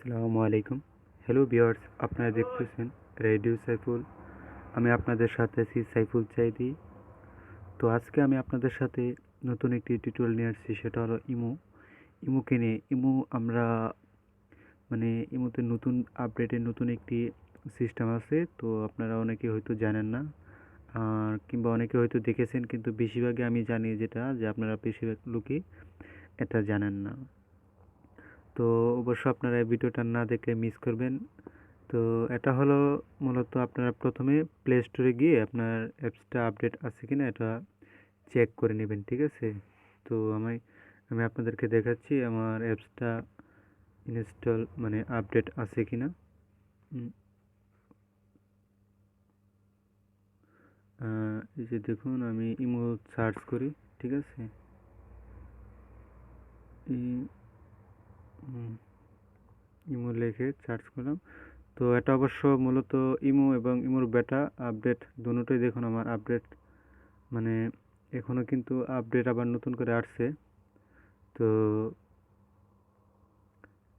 আসসালামু আলাইকুম। হ্যালো বিয়ার্স আপনারা দেখতেছেন রেডিও সাইফুল আমি আপনাদের সাথে আছি সাইফুল চাইদি তো আজকে আমি আপনাদের সাথে নতুন একটি টিউটোরিয়াল নিয়ে আসছি, সেটা হলো ইমো ইমোকে নিয়ে। ইমো আমরা মানে ইমোতে নতুন আপডেটের নতুন একটি সিস্টেম আছে, তো আপনারা অনেকে হয়তো জানেন না, আর কিংবা অনেকে হয়তো দেখেছেন, কিন্তু বেশিরভাগই আমি জানি যেটা, যে আপনারা বেশিরভাগ লোকই এটা জানেন না। তো অবশ্য আপনারা ভিডিওটা না দেখলে মিস করবেন। তো এটা হলো মূলত আপনারা প্রথমে প্লে স্টোরে গিয়ে আপনার অ্যাপসটা আপডেট আছে কিনা এটা চেক করে নেবেন ঠিক আছে? তো আমি আমি আপনাদেরকে দেখাচ্ছি আমার অ্যাপসটা ইনস্টল মানে আপডেট আছে উম, আহ, এই যে দেখুন আমি ইমো সার্চ করি ঠিক আছে? ইমো লিখে সার্চ করলাম। তো এটা অবশ্য মূলত ইমো এবং ইমোর বেটা আপডেট দুটোই দেখুন আমার আপডেট মানে এখনও কিন্তু আপডেট আবার নতুন করে আসছে। তো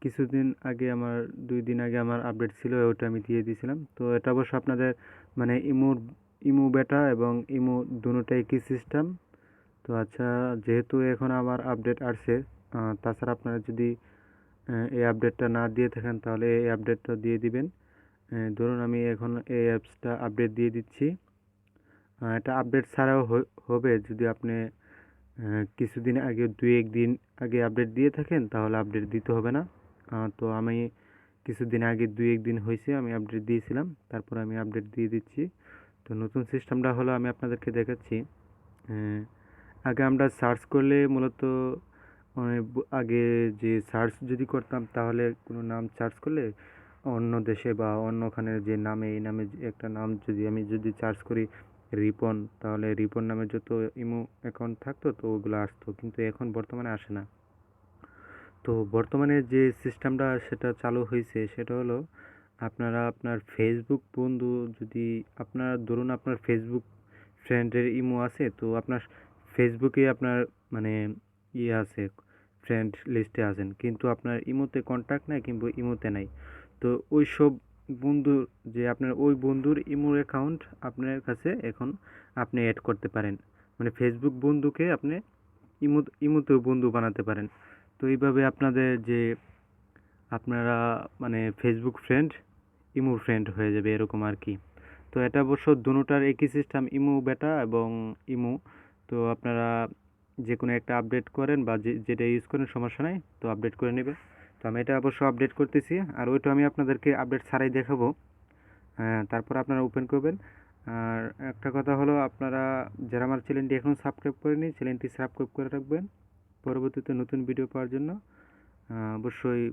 কিছুদিন আগে আমার, দুই দিন আগে আমার আপডেট ছিল, ওটা আমি দিয়ে দিয়েছিলাম। তো এটা অবশ্য আপনাদের মানে ইমোর, ইমো বেটা এবং ইমো দুটোটাই কি সিস্টেম তো আচ্ছা যেহেতু এখন আমার আপডেট আসছে তাছাড়া আপনারা যদি এই আপডেটটা না দিয়ে থাকেন, তাহলে এই আপডেটটা দিয়ে দিবেন। ধরুন আমি এখন এই অ্যাপসটা আপডেট দিয়ে দিচ্ছি। এটা আপডেট ছাড়াও হবে, যদি আপনি কিছুদিন আগে দুই একদিন আগে আপডেট দিয়ে থাকেন, তাহলে আপডেট দিতে হবে না। তো আমি কিছুদিন আগে দুই একদিন হয়েছে, আমি আপডেট দিয়েছিলাম, তারপর আমি আপডেট দিয়ে দিচ্ছি। তো নতুন সিস্টেমটা হলো, আমি আপনাদেরকে দেখাচ্ছি। আগে আমরা সার্চ করলে মূলত ব- আগে যে সার্চ যদি করতাম, তাহলে কোনো নাম সার্চ করলে অন্য দেশে বা অন্যখানে যে নামে, এই নামে একটা নাম যদি আমি যদি সার্চ করি, রিপন, তাহলে রিপন নামে যত ইমো অ্যাকাউন্ট থাকতো, তো ওগুলো আসতো। কিন্তু এখন বর্তমানে আসে না। তো বর্তমানে যে সিস্টেমটা সেটা চালু হয়েছে সেটা হলো আপনারা আপনার ফেসবুক বন্ধু যদি আপনার, ধরুন আপনার ফেসবুক ফ্রেন্ডের ইমো আছে, তো আপনার ফেসবুকে আপনার মানে ইয়ে আছে ফ্রেন্ড লিস্টে আছেন। কিন্তু আপনার ইমোতে কন্ট্যাক্ট নাই কিংবা ইমোতে নাই। তো ওই সব বন্ধু যে আপনার ওই বন্ধুর ইমোর অ্যাকাউন্ট আপনার কাছে এখন আপনি অ্যাড করতে পারেন। মানে ফেসবুক বন্ধুকে আপনি ইমো, ইমোতেও বন্ধু বানাতে পারেন। তো এইভাবে আপনাদের যে আপনারা মানে ফেসবুক ফ্রেন্ড ইমো ফ্রেন্ড হয়ে যাবে এরকম আর কি। তো এটা অবশ্য দুটোটার একই সিস্টেম ইমো বেটা এবং ইমো। তো আপনারা যে কোনো একটা আপডেট করেন বা যেটা ইউজ করেন সমস্যা নাই তো আপডেট করে নেবে তো আমি এটা অবশ্য আপডেট করতেছি আর ওইটা আমি আপনাদেরকে আপডেট ছাড়াই দেখাবো। হ্যাঁ, তারপর আপনারা ওপেন করবেন। আর একটা কথা হলো আপনারা যারা আমার চ্যানেলটি এখনও সাবস্ক্রাইব করেনি চ্যানেলটি সাবস্ক্রাইব করে রাখবেন। পরবর্তীতে নতুন ভিডিও পাওয়ার জন্য। অবশ্যই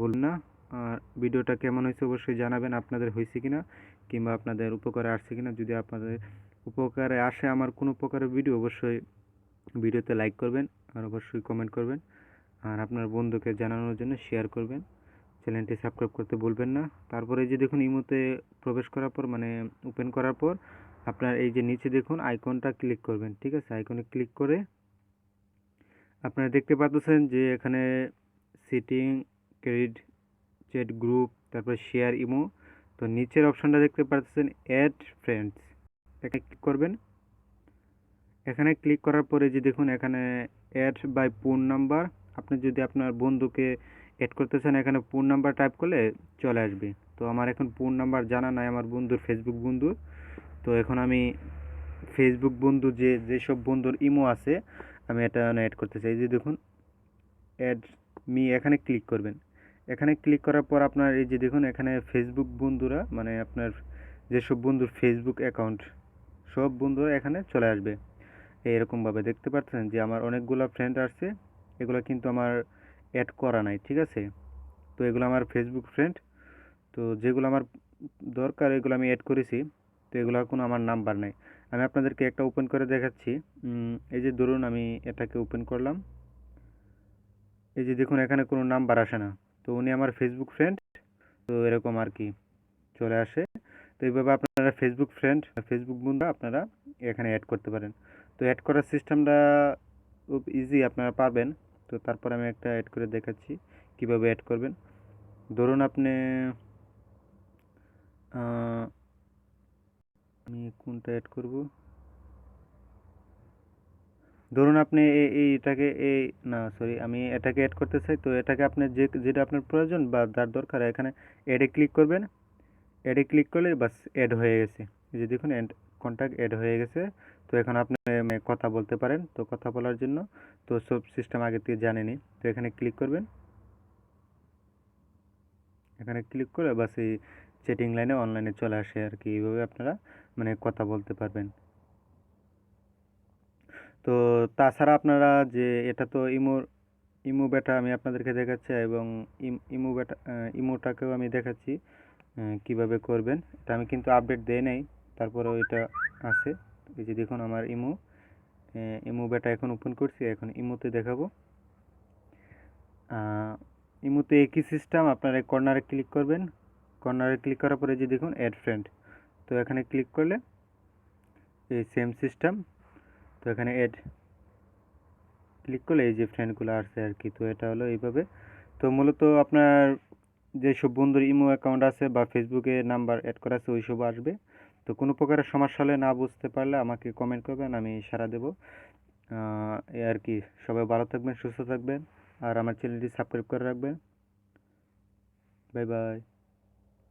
বলুন না। আর ভিডিওটা কেমন হয়েছে অবশ্যই জানাবেন আপনাদের হয়েছে কিনা কিংবা আপনাদের উপকারে আসছে কিনা। যদি আপনাদের উপকারে আসে আমার কোনো প্রকারের ভিডিও অবশ্যই ভিডিওতে লাইক করবেন আর অবশ্যই কমেন্ট করবেন। আর আপনার বন্ধুকে জানানোর জন্য শেয়ার করবেন। চ্যানেলটি সাবস্ক্রাইব করতে ভুলবেন না। তারপরে যে দেখুন ইমোতে প্রবেশ করার পর মানে ওপেন করার পর, আপনার এই যে নিচে দেখুন আইকনটা ক্লিক করবেন, ঠিক আছে? আইকনে ক্লিক করে আপনারা দেখতে পাচ্ছেন যে এখানে সিটিং ক্রেডিট চ্যাট গ্রুপ তারপর শেয়ার ইমো তো নিচের অপশানটা দেখতে পাচ্ছেন অ্যাড ফ্রেন্ডস এখানে ক্লিক করবেন। এখানে ক্লিক করার পরে যে দেখুন এখানে অ্যাড বাই ফোন নাম্বার আপনি যদি আপনার বন্ধুকে অ্যাড করতে চান, এখানে ফোন নাম্বার টাইপ করলে চলে আসবে। তো আমার এখন ফোন নাম্বার জানা নাই, আমার বন্ধুর ফেসবুক বন্ধু তো এখন আমি ফেসবুক বন্ধু যে যেসব বন্ধুর ইমো আছে, আমি এটা অ্যাড করতে চাই। যে দেখুন অ্যাড মি এখানে ক্লিক করবেন। এখানে ক্লিক করার পর আপনার এই যে দেখুন, এখানে ফেসবুক বন্ধুরা মানে আপনার যেসব বন্ধুর ফেসবুক অ্যাকাউন্ট সব বন্ধুরা এখানে চলে আসবে। এরকমভাবে দেখতে পাচ্ছেন যে আমার অনেকগুলো ফ্রেন্ড আসছে, এগুলো কিন্তু আমার অ্যাড করা নাই, ঠিক আছে? তো এগুলো আমার ফেসবুক ফ্রেন্ড তো যেগুলো আমার দরকার, এগুলো আমি অ্যাড করেছি, তো এগুলো কোনো আমার নাম্বার নাই। আমি আপনাদেরকে একটা ওপেন করে দেখাচ্ছি। এই যে ধরুন আমি এটাকে ওপেন করলাম। এই যে দেখুন, এখানে কোনো নাম্বার আসে না। তো উনি আমার ফেসবুক ফ্রেন্ড তো এরকম আর কি চলে আসে। তো এইভাবে আপনারা ফেসবুক ফ্রেন্ড ফেসবুক বন্ধু আপনারা এখানে অ্যাড করতে পারেন। তো অ্যাড করার সিস্টেমটা খুব ইজি আপনারা পারবেন। তো তারপর আমি একটা অ্যাড করে দেখাচ্ছি, কীভাবে অ্যাড করবেন। ধরুন আপনি আমি কোনটা অ্যাড করব? ধরুন আপনি এই এইটাকে এই না সরি আমি এটাকে অ্যাড করতে চাই, তো এটাকে আপনি যে, যেটা আপনার প্রয়োজন বা যার দরকার, এখানে অ্যাডে ক্লিক করবেন। অ্যাডে ক্লিক করলে বাস অ্যাড হয়ে গেছে। যে দেখুন অ্যাড কন্ট্যাক্ট অ্যাড হয়ে গেছে। তো এখন আপনি কথা বলতে পারেন। তো কথা বলার জন্য তো সব সিস্টেম আগে থেকে জানেনি তো এখানে ক্লিক করবেন। এখানে ক্লিক করে বাস এই চ্যাটিং লাইনে অনলাইনে চলে আসে আর কি। এইভাবে আপনারা মানে কথা বলতে পারবেন। তো তাছাড়া আপনারা যে এটা তো ইমোর ইমো বেটা আমি আপনাদেরকে দেখাচ্ছি এবং ইম- আহ, ইমোটাকেও আমি দেখাচ্ছি কীভাবে করবেন। এটা আমি কিন্তু আপডেট দেই নাই। তারপরেও এটা আছে। এই যে দেখুন আমার ইমো। ইমো বেটা এখন ওপেন করছি, এখন ইমোতে দেখাবো। ইমোতে একই সিস্টেম আপনারা কর্নারে ক্লিক করবেন। কর্নারে ক্লিক করার পরে যে দেখুন অ্যাড ফ্রেন্ড তো এখানে ক্লিক করলে এই সেম সিস্টেম তো এখানে অ্যাড ক্লিক করলে এই যে ফ্রেন্ডগুলো আসছে আর কি। তো এটা হলো এইভাবে। তো মূলত আপনার যেসব বন্ধুর ইমো অ্যাকাউন্ট আছে বা ফেসবুকে নাম্বার অ্যাড করা আছে, ওইসব আসবে। তো কোনো প্রকারের সমস্যা হলে না বুঝতে পারলে আমাকে কমেন্ট করবেন, আমি সারা দেবো। এ আর কি, সবাই ভালো থাকবেন, সুস্থ থাকবেন, আর আমার চ্যানেলটি সাবস্ক্রাইব করে রাখবেন। Bye bye